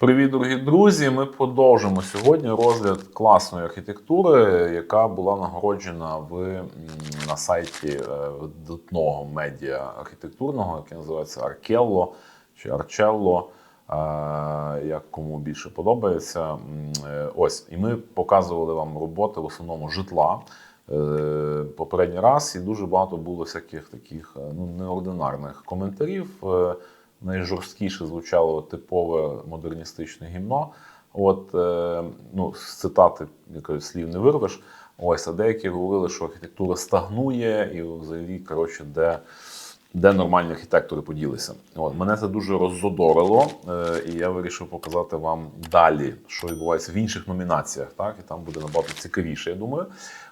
Привіт, дорогі друзі! Ми продовжимо сьогодні розгляд класної архітектури, яка була нагороджена в на сайті е, видатного медіа архітектурного, яке називається Аркелло чи Арчелло. Як кому більше подобається. Е, Ось, і ми показували вам роботи в основному житла е, попередній раз, і дуже багато було всяких таких ну, неординарних коментарів. Найжорсткіше звучало типове модерністичне гімно. От, е, ну, з цитати якось слів не вирвеш. Ось, а деякі говорили, що архітектура стагнує, і взагалі, коротше, де, де нормальні архітектори поділися. От, мене це дуже роззадорило, е, і я вирішив показати вам далі, що відбувається в інших номінаціях. Так? І там буде набагато цікавіше, я думаю.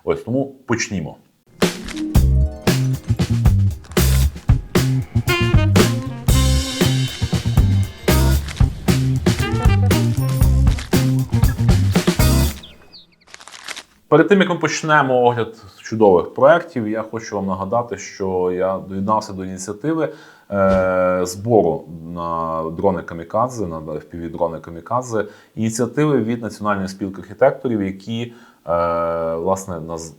Ось тому почнімо. Перед тим як ми почнемо огляд чудових проєктів, я хочу вам нагадати, що я доєднався до ініціативи е, збору на дрони Камікадзе, на fpv дрони Камікадзе, ініціативи від Національної спілки архітекторів, які е, власне наз-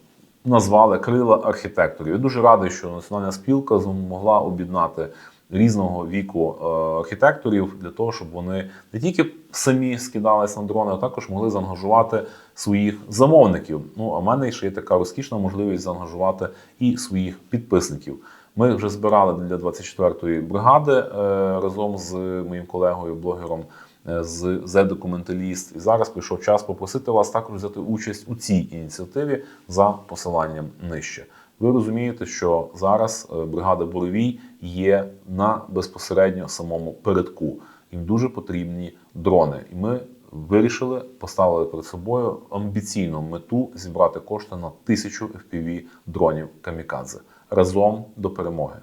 назвали крила архітекторів. Я дуже радий, що Національна спілка змогла об'єднати різного віку е, архітекторів для того, щоб вони не тільки самі скидались на дрони, а також могли заангажувати своїх замовників. Ну а в мене ще є така розкішна можливість заангажувати і своїх підписників. Ми вже збирали для 24-ї бригади е, разом з моїм колегою, блогером е, з Documentalist. І зараз прийшов час попросити вас також взяти участь у цій ініціативі за посиланням нижче. Ви розумієте, що зараз е, бригада Боровій є на безпосередньо самому передку. Їм дуже потрібні дрони, і ми вирішили поставили перед собою амбіційну мету зібрати кошти на тисячу FPV дронів Камікадзе разом до перемоги.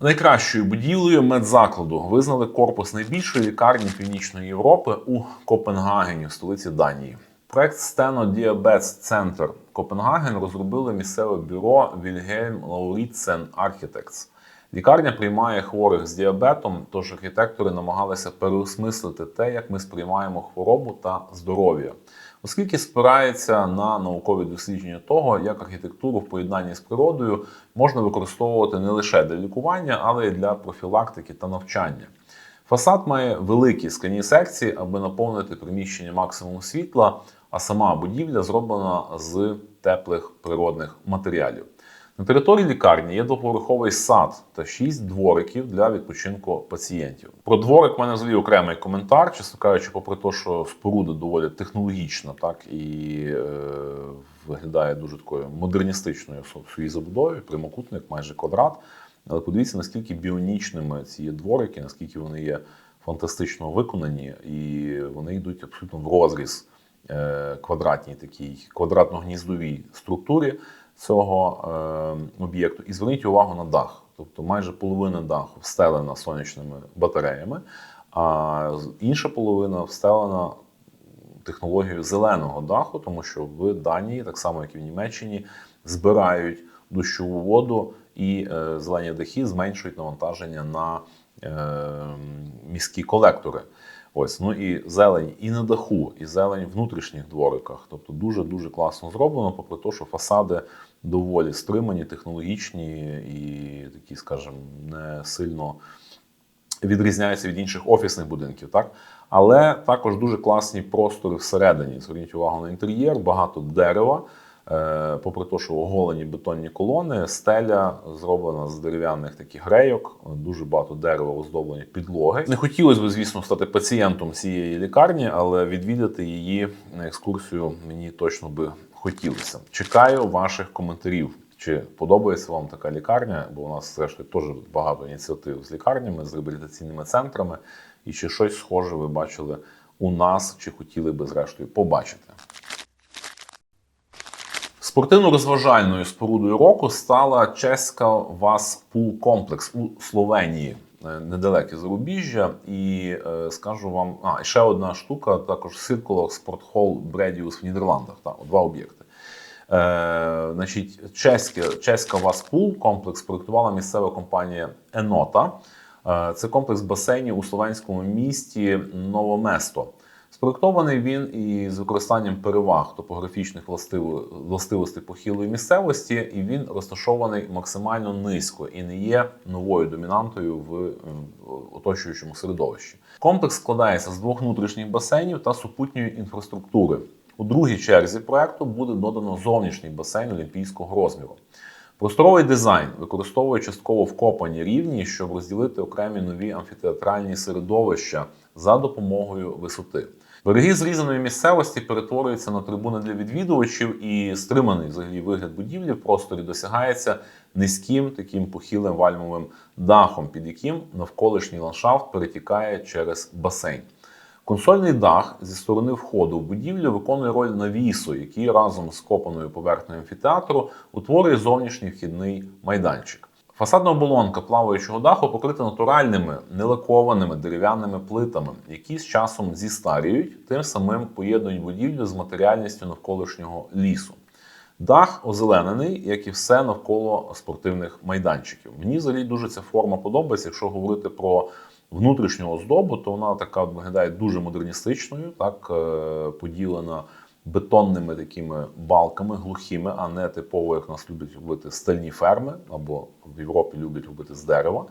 Найкращою будівлею медзакладу визнали корпус найбільшої лікарні Північної Європи у Копенгагені, столиці Данії. Проект Steno Diabetes Center Копенгаген розробили місцеве бюро Wilhelm Lauritzen Architects. Лікарня приймає хворих з діабетом, тож архітектори намагалися переосмислити те, як ми сприймаємо хворобу та здоров'я, оскільки спирається на наукові дослідження того, як архітектуру в поєднанні з природою можна використовувати не лише для лікування, але й для профілактики та навчання. Фасад має великі скляні секції, аби наповнити приміщення максимум світла, а сама будівля зроблена з теплих природних матеріалів. На території лікарні є двоповерховий сад та шість двориків для відпочинку пацієнтів. Про дворик в мене взагалі окремий коментар, чесно кажучи, попри те, що споруда доволі технологічна, так і е, виглядає дуже такою модерністичною в своїй забудові, прямокутник, майже квадрат. Але подивіться, наскільки біонічними ці є дворики, наскільки вони є фантастично виконані, і вони йдуть абсолютно в розріз е, квадратній такій квадратно-гніздовій структурі цього е, об'єкту. І зверніть увагу на дах. Тобто майже половина даху встелена сонячними батареями, а інша половина встелена технологією зеленого даху, тому що в Данії, так само як і в Німеччині, збирають дощову воду і е, зелені дахи зменшують навантаження на е, міські колектори. Ось, ну і зелень і на даху, і зелень в внутрішніх двориках. Тобто дуже дуже класно зроблено, попри те, що фасади доволі стримані, технологічні і такі, скажімо, не сильно відрізняються від інших офісних будинків, так? Але також дуже класні простори всередині. Зверніть увагу на інтер'єр, багато дерева. Е, Попри те, що оголені бетонні колони, стеля зроблена з дерев'яних таких грейок, дуже багато дерева оздоблені підлоги. Не хотілося б, звісно, стати пацієнтом цієї лікарні, але відвідати її на екскурсію мені точно би хотілося. Чекаю ваших коментарів. Чи подобається вам така лікарня? Бо у нас, зрештою, теж багато ініціатив з лікарнями, з реабілітаційними центрами, і чи щось схоже ви бачили у нас, чи хотіли би, зрештою, побачити. Спортивно-розважальною спорудою року стала чеська Васпул комплекс у Словенії, е, недалеке зарубіжжя. І е, скажу вам, а ще одна штука, також Circular Sport Hall Бредіус в Нідерландах. Так, два об'єкти. Е, значить, чеська, чеська Васпул комплекс проєктувала місцева компанія Енота. Е, Це комплекс басейнів у словенському місті Новоместо. Спроектований він із використанням переваг топографічних властив- властивостей похилої місцевості, і він розташований максимально низько і не є новою домінантою в оточуючому середовищі. Комплекс складається з двох внутрішніх басейнів та супутньої інфраструктури. У другій черзі проекту буде додано зовнішній басейн олімпійського розміру. Просторовий дизайн використовує частково вкопані рівні, щоб розділити окремі нові амфітеатральні середовища за допомогою висоти. Береги зрізаної місцевості перетворюються на трибуни для відвідувачів, і стриманий взагалі вигляд будівлі в просторі досягається низьким таким похилим вальмовим дахом, під яким навколишній ландшафт перетікає через басейн. Консольний дах зі сторони входу в будівлю виконує роль навісу, який разом з копаною поверхнею амфітеатру утворює зовнішній вхідний майданчик. Фасадна оболонка плаваючого даху покрита натуральними нелакованими дерев'яними плитами, які з часом зістарюють, тим самим поєднують будівлю з матеріальністю навколишнього лісу. Дах озеленений, як і все навколо спортивних майданчиків. Мені взагалі дуже ця форма подобається. Якщо говорити про внутрішню оздобу, то вона така виглядає дуже модерністичною, так е, поділена бетонними такими балками, глухими, а не типово, як нас люблять робити стальні ферми, або в Європі люблять робити з дерева.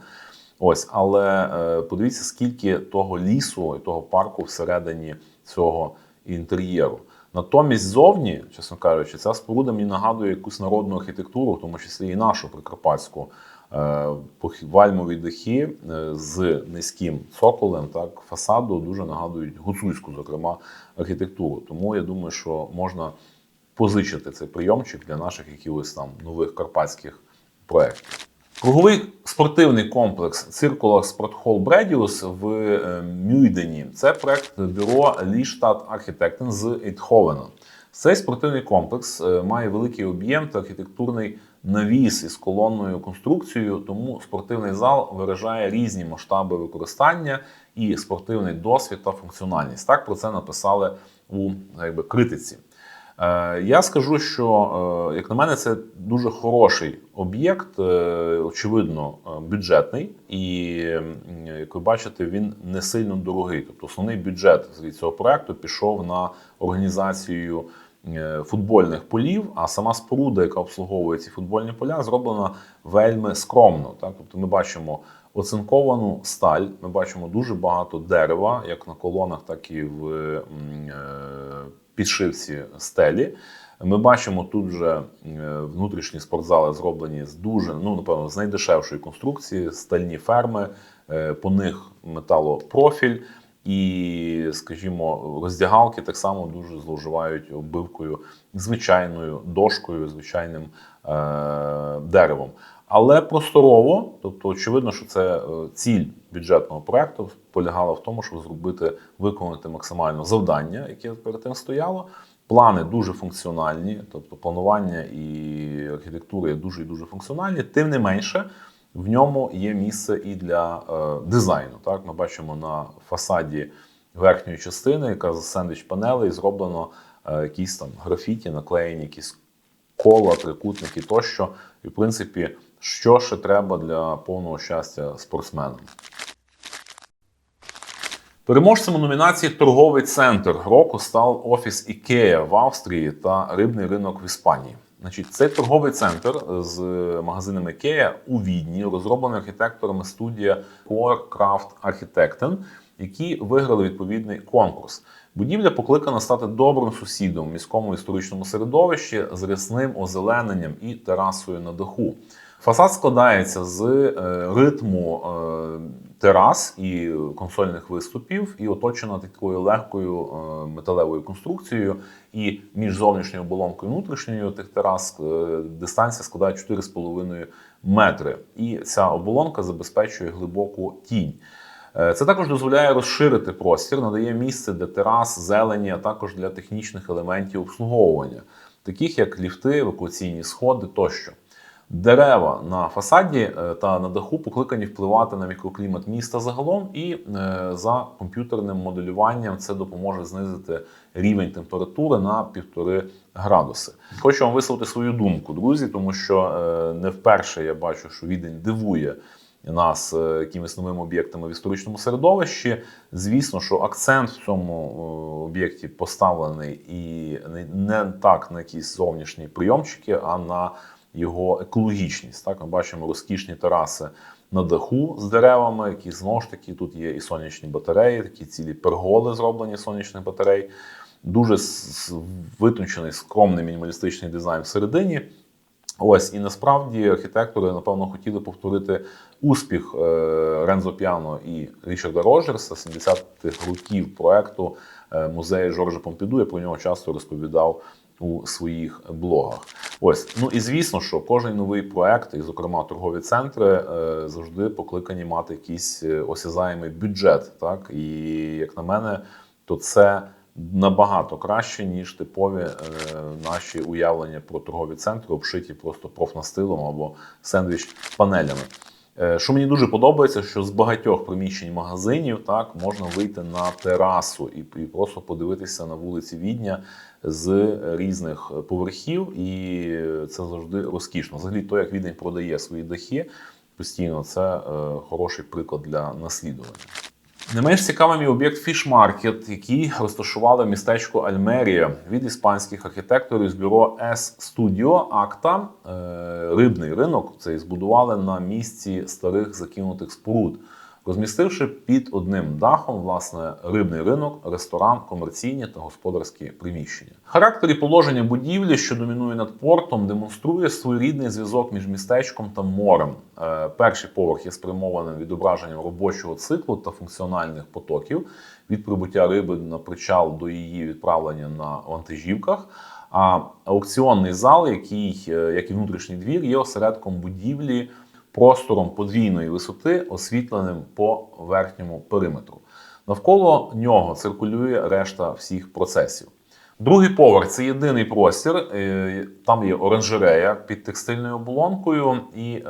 Ось, але е, подивіться, скільки того лісу і того парку всередині цього інтер'єру. Натомість ззовні, чесно кажучи, ця споруда мені нагадує якусь народну архітектуру, в тому числі і нашу прикарпатську вальмові дахи е, з низьким цоколем, так фасаду дуже нагадують гуцульську, зокрема, архітектуру. Тому я думаю, що можна позичити цей прийомчик для наших якихось там нових карпатських проєктів. Круговий спортивний комплекс Sport Hall Bredius в е, Мюйдені. Це проект бюро Ліштат Архітектен з Ейтховена. Цей спортивний комплекс е, має великий об'єм та архітектурний навіс із колонною конструкцією, тому спортивний зал виражає різні масштаби використання і спортивний досвід та функціональність. Так про це написали у якби, критиці. Е, Я скажу, що, е, як на мене, це дуже хороший об'єкт, е, очевидно, бюджетний, і як ви бачите, він не сильно дорогий. Тобто основний бюджет з цього проекту пішов на організацію футбольних полів, а сама споруда, яка обслуговує ці футбольні поля, зроблена вельми скромно. Так? Тобто ми бачимо оцинковану сталь, ми бачимо дуже багато дерева, як на колонах, так і в е, підшивці стелі. Ми бачимо тут вже е, внутрішні спортзали зроблені з дуже, ну напевно, з найдешевшої конструкції, стальні ферми, е, по них металопрофіль. І, скажімо, роздягалки так само дуже зловживають оббивкою звичайною дошкою, звичайним е- деревом. Але просторово, тобто очевидно, що це е, ціль бюджетного проекту полягала в тому, щоб зробити виконати максимально завдання, яке перед тим стояло. Плани дуже функціональні, тобто планування і архітектура є дуже і дуже функціональні. Тим не менше, в ньому є місце і для е, дизайну. Так, ми бачимо на фасаді верхньої частини, яка з сендвіч панелей зроблено е, якісь там графіті, наклеєні якісь кола, трикутники тощо. І, в принципі, що ще треба для повного щастя спортсменам. Переможцем у номінації Торговий центр року став офіс Ікея в Австрії та рибний ринок в Іспанії. Значить, цей торговий центр з магазинами Кея у Відні розроблений архітекторами студія Core Craft Architecten, які виграли відповідний конкурс. Будівля покликана стати добрим сусідом в міському історичному середовищі з рясним озелененням і терасою на даху. Фасад складається з е, ритму е, терас і консольних виступів, і оточена такою легкою е, металевою конструкцією. І між зовнішньою оболонкою і внутрішньою тих терас дистанція складає 4,5 метри. І ця оболонка забезпечує глибоку тінь. Це також дозволяє розширити простір, надає місце для терас, зелені, а також для технічних елементів обслуговування, таких як ліфти, евакуаційні сходи тощо. Дерева на фасаді е, та на даху покликані впливати на мікроклімат міста загалом, і е, за комп'ютерним моделюванням це допоможе знизити рівень температури на 1,5 градуси. Хочу вам висловити свою думку, друзі, тому що е, не вперше я бачу, що відень дивує нас якимись новими об'єктами в історичному середовищі. Звісно, що акцент в цьому об'єкті поставлений і не так на якісь зовнішні прийомчики, а на його екологічність. Так, ми бачимо розкішні тераси на даху з деревами, які знову ж таки тут є і сонячні батареї, такі цілі перголи зроблені сонячних батарей. Дуже витончений, скромний мінімалістичний дизайн всередині. Ось і насправді архітектори, напевно, хотіли повторити успіх Рензо Піано і Річарда Роджерса 70-х років проекту е, музею Жоржа Помпіду. Я про нього часто розповідав у своїх блогах. Ось ну і звісно, що кожен новий проект, і зокрема торгові центри, е, завжди покликані мати якийсь е, осязаємий бюджет. Так і як на мене, то це набагато краще, ніж типові е, наші уявлення про торгові центри, обшиті просто профнастилом або сендвіч-панелями. Е, Що мені дуже подобається, що з багатьох приміщень магазинів так можна вийти на терасу і, і просто подивитися на вулиці Відня з різних поверхів, і це завжди розкішно. Взагалі, то, як Відень продає свої дахи постійно, це е, хороший приклад для наслідування. Не менш цікавим об'єкт фішмаркет, який розташували в містечку Альмерія від іспанських архітекторів з бюро S Studio Акта. Е, Рибний ринок цей збудували на місці старих закинутих споруд, розмістивши під одним дахом власне рибний ринок, ресторан, комерційні та господарські приміщення. Характер і положення будівлі, що домінує над портом, демонструє своєрідний зв'язок між містечком та морем. Е, Перший поверх є спрямованим відображенням робочого циклу та функціональних потоків від прибуття риби на причал до її відправлення на вантажівках. А аукціонний зал, який, е, як і внутрішній двір, є осередком будівлі простором подвійної висоти, освітленим по верхньому периметру. Навколо нього циркулює решта всіх процесів. Другий поверх це єдиний простір. е, Там є оранжерея під текстильною оболонкою, і е,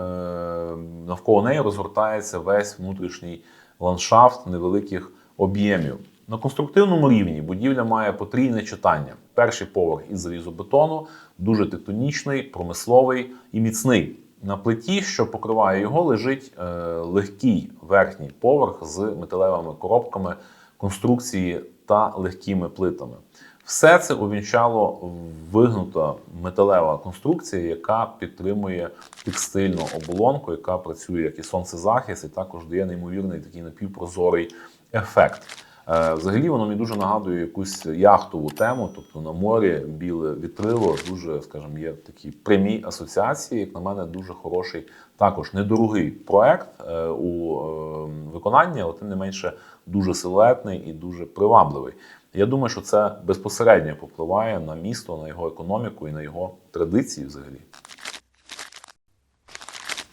навколо неї розгортається весь внутрішній ландшафт невеликих об'ємів. На конструктивному рівні будівля має потрійне читання. Перший поверх із залізобетону, дуже тектонічний, промисловий і міцний. На плиті, що покриває його, лежить е, легкий верхній поверх з металевими коробками конструкції та легкими плитами. Все це увінчало вигнута металева конструкція, яка підтримує текстильну оболонку, яка працює як і сонцезахист, і також дає неймовірний такий напівпрозорий ефект. Е, Взагалі воно мені дуже нагадує якусь яхтову тему, тобто на морі біле вітрило, дуже, скажімо, є такі прямі асоціації. Як на мене, дуже хороший, також недорогий проект е, у е, виконанні, але тим не менше дуже силуетний і дуже привабливий. Я думаю, що це безпосередньо попливає на місто, на його економіку і на його традиції взагалі.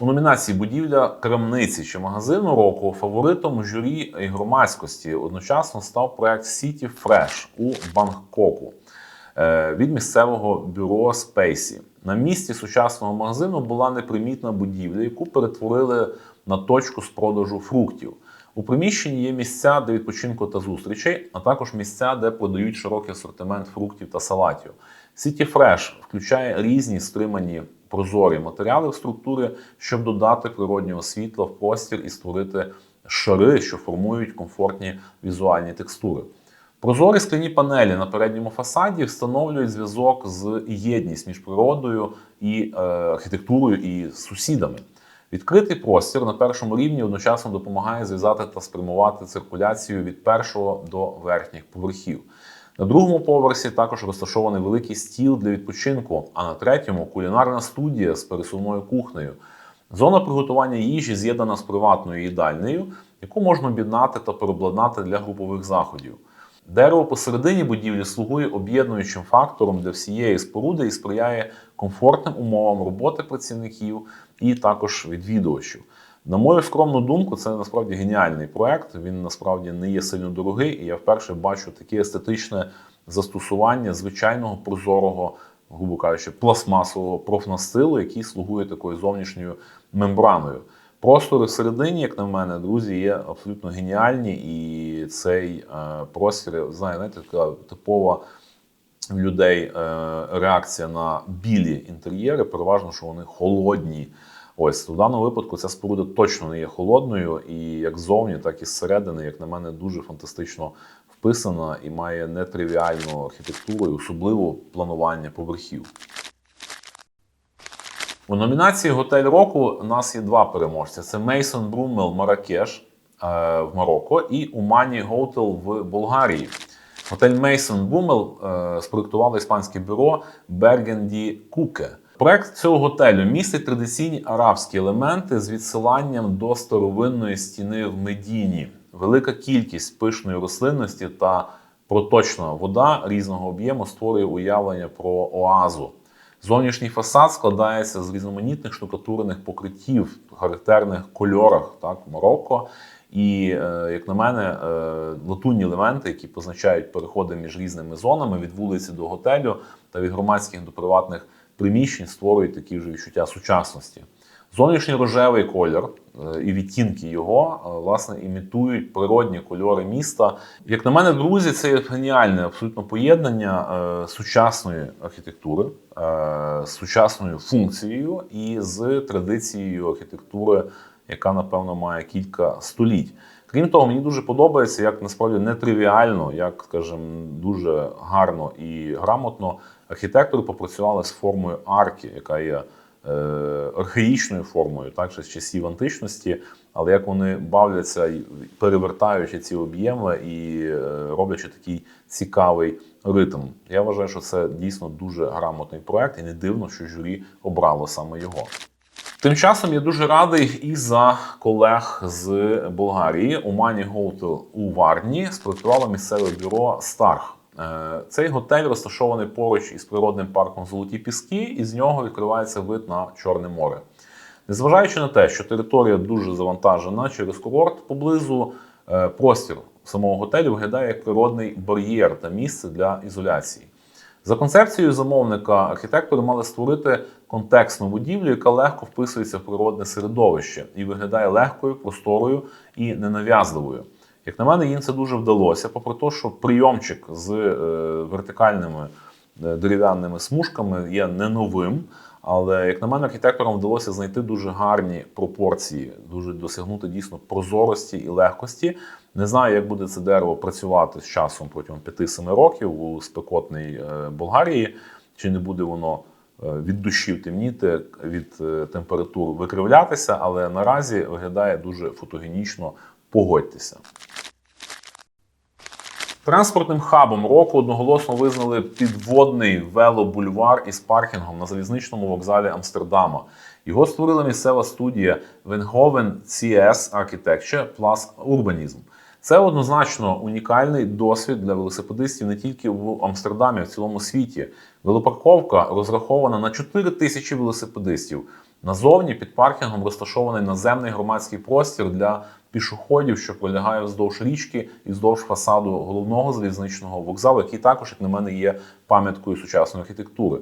У номінації будівля крамниці чи магазину року фаворитом журі і громадськості одночасно став проект City Fresh у Бангкоку е, від місцевого бюро Спейсі. На місці сучасного магазину була непримітна будівля, яку перетворили на точку з продажу фруктів. У приміщенні є місця для відпочинку та зустрічей, а також місця, де подають широкий асортимент фруктів та салатів. City Fresh включає різні стримані прозорі матеріали в структури, щоб додати природнього світла в простір і створити шари, що формують комфортні візуальні текстури. Прозорі скляні панелі на передньому фасаді встановлюють зв'язок з єдність між природою і е, архітектурою і сусідами. Відкритий простір на першому рівні одночасно допомагає зв'язати та спрямувати циркуляцію від першого до верхніх поверхів. На другому поверсі також розташований великий стіл для відпочинку, а на третьому кулінарна студія з пересувною кухнею. Зона приготування їжі з'єднана з приватною їдальнею, яку можна об'єднати та переобладнати для групових заходів. Дерево посередині будівлі слугує об'єднуючим фактором для всієї споруди і сприяє комфортним умовам роботи працівників і також відвідувачів. На мою скромну думку, це насправді геніальний проект. Він насправді не є сильно дорогий, і я вперше бачу таке естетичне застосування звичайного прозорого, грубо кажучи, пластмасового профнастилу, який слугує такою зовнішньою мембраною. Простори всередині, як на мене, друзі, є абсолютно геніальні, і цей е, простір, знаєте, така типова в людей е, реакція на білі інтер'єри, переважно, що вони холодні, Ось у даному випадку ця споруда точно не є холодною, і як ззовні, так і зсередини, як на мене, дуже фантастично вписана і має нетривіальну архітектуру, і особливо планування поверхів. У номінації Готель року у нас є два переможця: це Мейсон Бруммел Маракеш е, в Марокко і Умані Готел в Болгарії. Готель Мейсон Бруммел е, спроектувало іспанське бюро Бергенді Куке. Проект цього готелю містить традиційні арабські елементи з відсиланням до старовинної стіни в Медіні, велика кількість пишної рослинності та проточна вода різного об'єму створює уявлення про оазу. Зовнішній фасад складається з різноманітних штукатурених покриттів, характерних кольорах так, Марокко. І, е, як на мене, е, латунні елементи, які позначають переходи між різними зонами від вулиці до готелю та від громадських до приватних приміщень, створюють такі вже відчуття сучасності. Зовнішній рожевий колір е, і відтінки його е, власне імітують природні кольори міста. Як на мене, друзі, це є геніальне абсолютно поєднання е, сучасної архітектури з сучасною функцією і з традицією архітектури, яка напевно має кілька століть. Крім того, мені дуже подобається, як насправді нетривіально, як скажімо, дуже гарно і грамотно архітектори попрацювали з формою арки, яка є е, архаїчною формою, так ще з часів античності, але як вони бавляться, перевертаючи ці об'єми і е, роблячи такий цікавий ритм. Я вважаю, що це дійсно дуже грамотний проект, і не дивно, що журі обрало саме його. Тим часом я дуже радий і за колег з Болгарії. Умані Готел у Варні спроектувало місцеве бюро Старх. Е, Цей готель розташований поруч із природним парком Золоті Піски, і з нього відкривається вид на Чорне море. Незважаючи на те, що територія дуже завантажена через курорт поблизу, е, простір самого готелю виглядає як природний бар'єр та місце для ізоляції. За концепцією замовника, архітектори мали створити контекстну будівлю, яка легко вписується в природне середовище і виглядає легкою, просторою і ненав'язливою. Як на мене, їм це дуже вдалося, попри те, що прийомчик з е, вертикальними е, дерев'яними смужками є не новим. Але, як на мене, архітекторам вдалося знайти дуже гарні пропорції, дуже досягнути дійсно прозорості і легкості. Не знаю, як буде це дерево працювати з часом протягом 5-7 років у спекотній е, Болгарії, чи не буде воно від душі темніти, від температур викривлятися, але наразі виглядає дуже фотогенічно. Погодьтеся. Транспортним хабом року одноголосно визнали підводний велобульвар із паркінгом на залізничному вокзалі Амстердама. Його створила місцева студія Венговен CS Architecture Plus Urbanism. Це однозначно унікальний досвід для велосипедистів не тільки в Амстердамі, а в цілому світі. Велопарковка розрахована на 4 тисячі велосипедистів. Назовні під паркінгом розташований наземний громадський простір для пішоходів, що пролягає вздовж річки і вздовж фасаду головного залізничного вокзалу, який також, як на мене, є пам'яткою сучасної архітектури.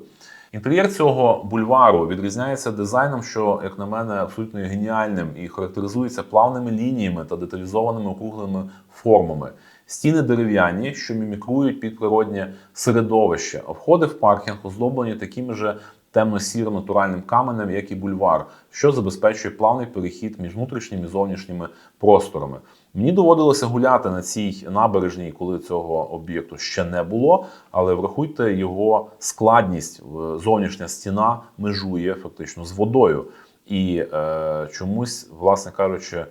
Інтер'єр цього бульвару відрізняється дизайном, що, як на мене, абсолютно геніальним і характеризується плавними лініями та деталізованими округлими формами. Стіни дерев'яні, що мімікрують під природнє середовище, а входи в паркінг оздоблені такими же темно-сірим натуральним каменем, як і бульвар, що забезпечує плавний перехід між внутрішніми і зовнішніми просторами. Мені доводилося гуляти на цій набережній, коли цього об'єкту ще не було. Але врахуйте його складність. Зовнішня стіна межує фактично з водою. І е, чомусь, власне кажучи, е,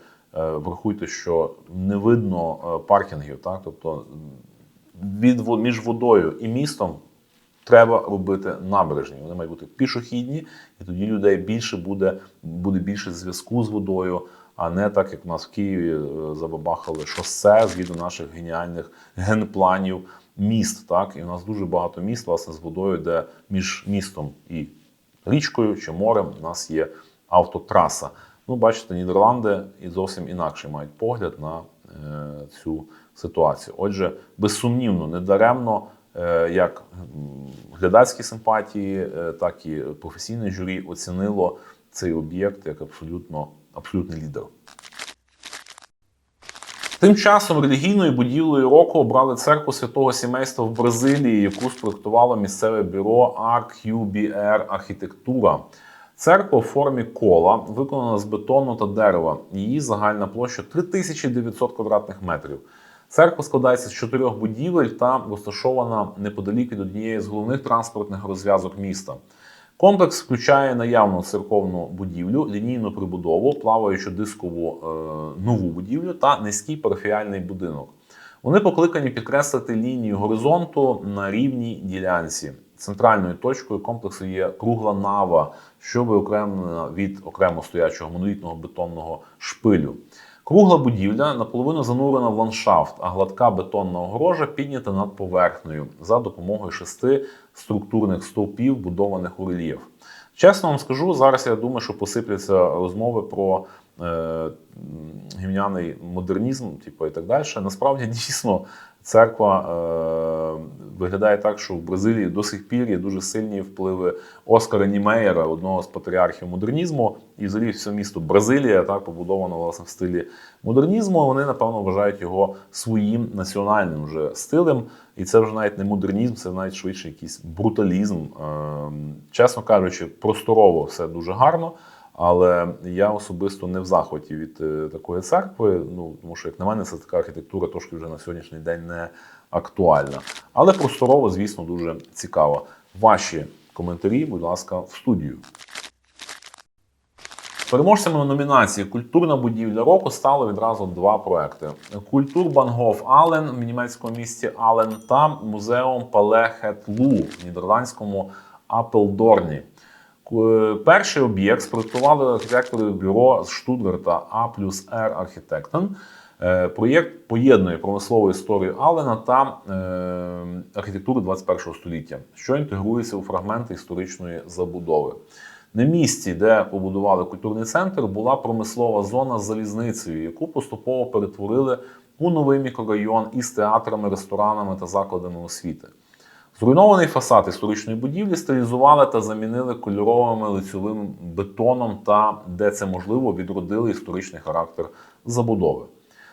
врахуйте, що не видно е, паркінгів, так тобто від між водою і містом треба робити набережні. Вони мають бути пішохідні, і тоді людей більше буде, буде більше зв'язку з водою, а не так, як у нас в Києві е, забабахали шосе згідно наших геніальних генпланів міст. Так? І у нас дуже багато міст власне з водою, де між містом і річкою чи морем у нас є автотраса. Ну, бачите, Нідерланди і зовсім інакше мають погляд на е, цю ситуацію. Отже, безсумнівно, недаремно, як глядацькі симпатії, е, так і професійне журі оцінило цей об'єкт як абсолютно абсолютний лідер. Тим часом релігійною будівлею року обрали церкву святого сімейства в Бразилії, яку спроектувало місцеве бюро RQBR Архітектура. Церква у формі кола виконана з бетону та дерева. Її загальна площа 3900 квадратних метрів. Церква складається з чотирьох будівель та розташована неподалік від однієї з головних транспортних розв'язок міста. Комплекс включає наявну церковну будівлю, лінійну прибудову, плаваючу дискову е, нову будівлю та низький парафіальний будинок. Вони покликані підкреслити лінію горизонту на рівній ділянці. Центральною точкою комплексу є кругла нава, що виокремлена від окремо стоячого монолітного бетонного шпилю. Кругла будівля наполовину занурена в ландшафт, а гладка бетонна огорожа піднята над поверхнею за допомогою шести структурних стовпів, будованих у рельєф. Чесно вам скажу, зараз я думаю, що посипляться розмови про е, гімняний модернізм, типу, і так далі. Насправді, дійсно, церква е, виглядає так, що в Бразилії до сих пір є дуже сильні впливи Оскара Німеєра, одного з патріархів модернізму, і взагалі все місто Бразилія, так, побудовано власне в стилі модернізму. Вони, напевно, вважають його своїм національним вже стилем. І це вже навіть не модернізм, це навіть швидше якийсь бруталізм. Ем, Чесно кажучи, просторово все дуже гарно. Але я особисто не в захваті від е, такої церкви. Ну тому що, як на мене, це така архітектура трошки вже на сьогоднішній день не актуальна. Але просторово, звісно, дуже цікаво. Ваші коментарі, будь ласка, в студію. Переможцями номінації Культурна будівля року стало відразу два проекти: Культурбангоф Ален в німецькому місті Ален та музеум Пале Хетлу в нідерландському Апелдорні. К- Перший об'єкт спроектували архітектори бюро з Штутгарта А плюс Р Архітектен. Е, Проєкт поєднує промислову історію Алена та е, архітектуру 21 століття, що інтегрується у фрагменти історичної забудови. На місці, де побудували культурний центр, була промислова зона з залізницею, яку поступово перетворили у новий мікрорайон із театрами, ресторанами та закладами освіти. Зруйнований фасад історичної будівлі стилізували та замінили кольоровим лицьовим бетоном та, де це можливо, відродили історичний характер забудови.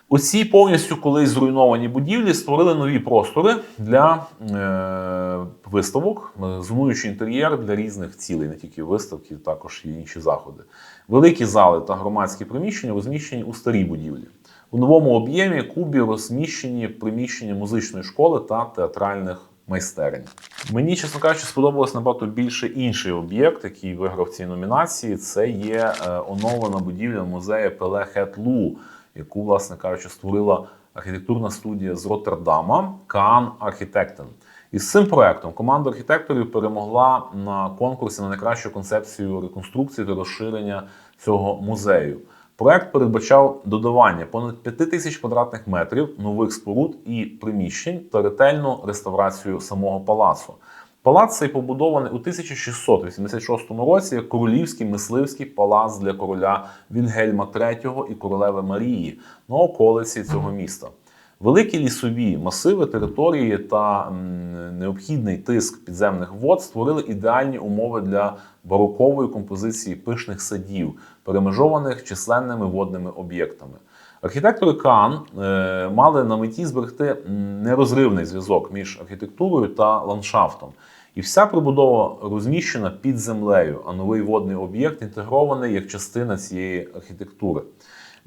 У цій повністю колись зруйнованій будівлі створили нові простори для е, виставок, е, зонуючий інтер'єр для різних цілей, не тільки виставки, також і інші заходи. Великі зали та громадські приміщення розміщені у старій будівлі. У новому об'ємі кубі розміщені приміщення музичної школи та театральних майстерень. Мені, чесно кажучи, сподобалось набагато більше інший об'єкт, який виграв ці номінації. Це є е, оновлена будівля музею Пеле Хетлу, яку, власне кажучи, створила архітектурна студія з Роттердама Каан Архітектен. І з цим проектом команда архітекторів перемогла на конкурсі на найкращу концепцію реконструкції та розширення цього музею. Проект передбачав додавання понад 5 тисяч квадратних метрів нових споруд і приміщень та ретельну реставрацію самого палацу. Палац цей побудований у 1686 році як королівський мисливський палац для короля Вільгельма III і королеви Марії на околиці цього міста. Великі лісові масиви, території та необхідний тиск підземних вод створили ідеальні умови для барокової композиції пишних садів, перемежованих численними водними об'єктами. Архітектори Кан е, мали на меті зберегти нерозривний зв'язок між архітектурою та ландшафтом. І вся прибудова розміщена під землею, а новий водний об'єкт інтегрований як частина цієї архітектури.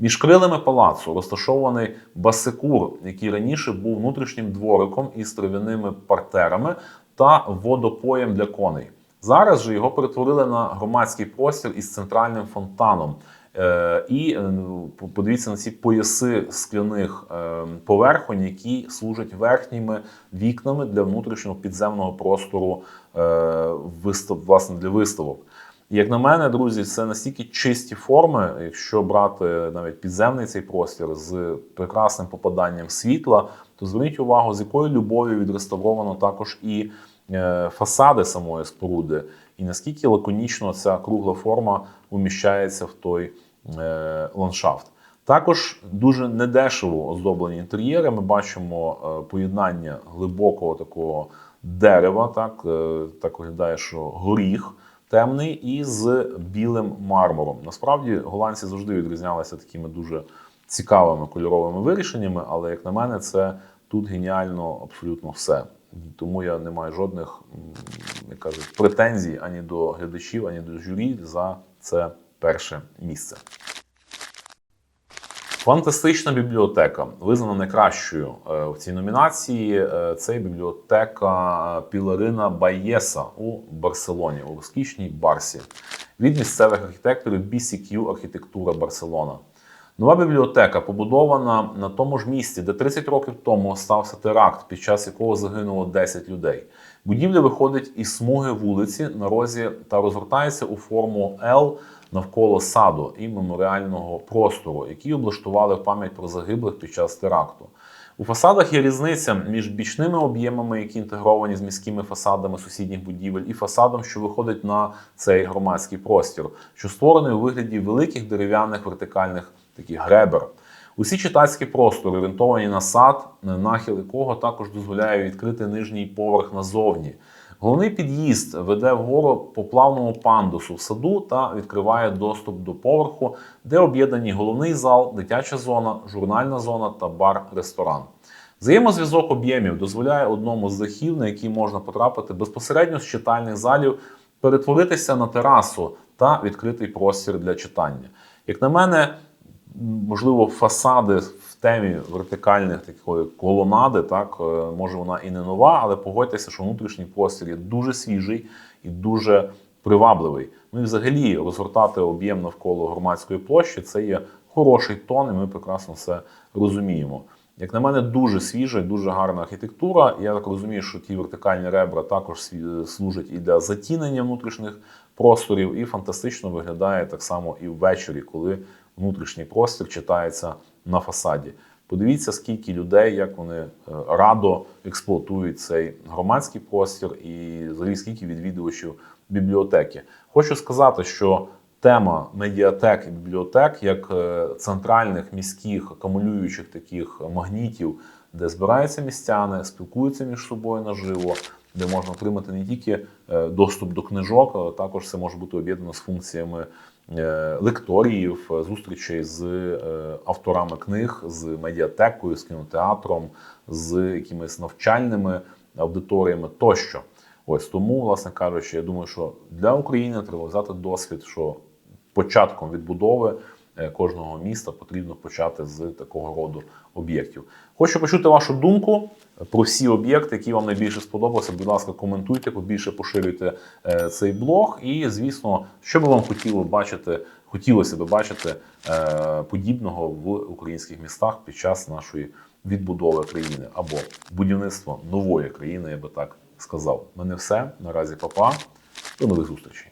Між крилами палацу розташований басикур, який раніше був внутрішнім двориком із трав'яними партерами та водопоєм для коней. Зараз же його перетворили на громадський простір із центральним фонтаном. Е, І е, ну, подивіться на ці пояси скляних е, поверхонь, які служать верхніми вікнами для внутрішнього підземного простору власне, для виставок. Як на мене, друзі, це настільки чисті форми, якщо брати навіть підземний цей простір з прекрасним попаданням світла, то зверніть увагу, з якою любов'ю відреставровано також і е, фасади самої споруди, і наскільки лаконічно ця кругла форма уміщається в той е, ландшафт. Також дуже недешево оздоблені інтер'єри. Ми бачимо е, поєднання глибокого такого дерева, так, так виглядає, що горіх темний і з білим мармуром. Насправді голландці завжди відрізнялися такими дуже цікавими кольоровими вирішеннями, але як на мене, це тут геніально абсолютно все. Тому я не маю жодних як кажуть, претензій ані до глядачів, ані до журі за це перше місце. Фантастична бібліотека визнана найкращою е, в цій номінації. Е, Це бібліотека Піларина Байєса у Барселоні, у розкішній Барсі від місцевих архітекторів BCQ Архітектура Барселона. Нова бібліотека побудована на тому ж місці, де 30 років тому стався теракт, під час якого загинуло 10 людей. Будівля виходить із смуги вулиці на розі та розгортається у форму L навколо саду і меморіального простору, які облаштували в пам'ять про загиблих під час теракту. У фасадах є різниця між бічними об'ємами, які інтегровані з міськими фасадами сусідніх будівель, і фасадом, що виходить на цей громадський простір, що створений у вигляді великих дерев'яних вертикальних таких гребер. Усі читацькі простори орієнтовані на сад, нахил якого також дозволяє відкрити нижній поверх назовні. Головний під'їзд веде вгору по плавному пандусу в саду та відкриває доступ до поверху, де об'єднані головний зал, дитяча зона, журнальна зона та бар-ресторан. Взаємозв'язок об'ємів дозволяє одному з дахів, на який можна потрапити безпосередньо з читальних залів, перетворитися на терасу та відкритий простір для читання. Як на мене, можливо, фасади в темі вертикальних такої колонади, так е, може вона і не нова, але погодьтеся, що внутрішній простір є дуже свіжий і дуже привабливий. Ну і взагалі розгортати об'єм навколо громадської площі це є хороший тон, і ми прекрасно це розуміємо. Як на мене, дуже свіжа, і дуже гарна архітектура. Я так розумію, що ті вертикальні ребра також служать і для затінення внутрішніх просторів, і фантастично виглядає так само і ввечері, коли внутрішній простір читається на фасаді. Подивіться, скільки людей, як вони е, радо експлуатують цей громадський простір, і взагалі скільки відвідувачів бібліотеки. Хочу сказати, що тема медіатек і бібліотек як е, центральних міських акумулюючих таких магнітів, де збираються містяни, спілкуються між собою наживо, де можна отримати не тільки е, доступ до книжок, але також це може бути об'єднано з функціями лекторіїв, е, зустрічей з е, авторами книг, з медіатекою, з кінотеатром, з якимись навчальними аудиторіями тощо. Ось тому, власне кажучи, я думаю, що для України треба взяти досвід, що початком відбудови е, кожного міста потрібно почати з такого роду об'єктів. Хочу почути вашу думку про всі об'єкти, які вам найбільше сподобалися. Будь ласка, коментуйте, побільше поширюйте е, цей блог. І, звісно, що би вам хотіло бачити, хотілося би бачити е, подібного в українських містах під час нашої відбудови країни або будівництва нової країни, я би так сказав. Мене все. Наразі папа. До нових зустрічей.